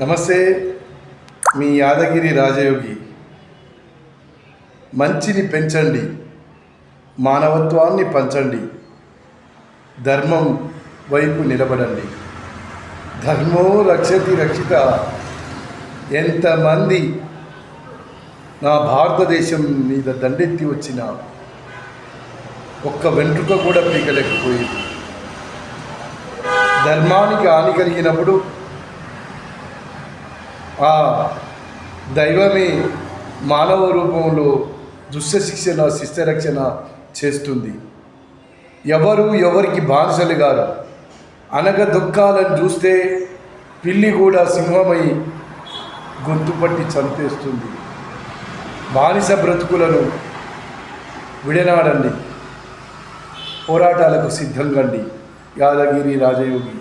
నమస్తే మీ యాదగిరి రాజయోగి. మంచిని పెంచండి మానవత్వాన్ని పంచండి ధర్మం వైపు నిలబడండి. ధర్మో రక్షతి రక్షిత ఎంతమంది నా భారతదేశం మీద దండెత్తి వచ్చిన ఒక్క వెంట్రుక కూడా పీకలేకపోయింది. ధర్మానికి హాని కలిగినప్పుడు ఆ దైవమే మానవ రూపంలో దుష్ట శిక్షణ శిష్టరక్షణ చేస్తుంది. ఎవరు ఎవరికి బానిసలు గారు అనగ దుఃఖాలను చూస్తే పిల్లి కూడా సింహమై గుర్తుపట్టి చంపేస్తుంది. బానిస బ్రతుకులను విడనాడండి. పోరాటాలకు సిద్ధంగండి యాదగిరి రాజయోగి.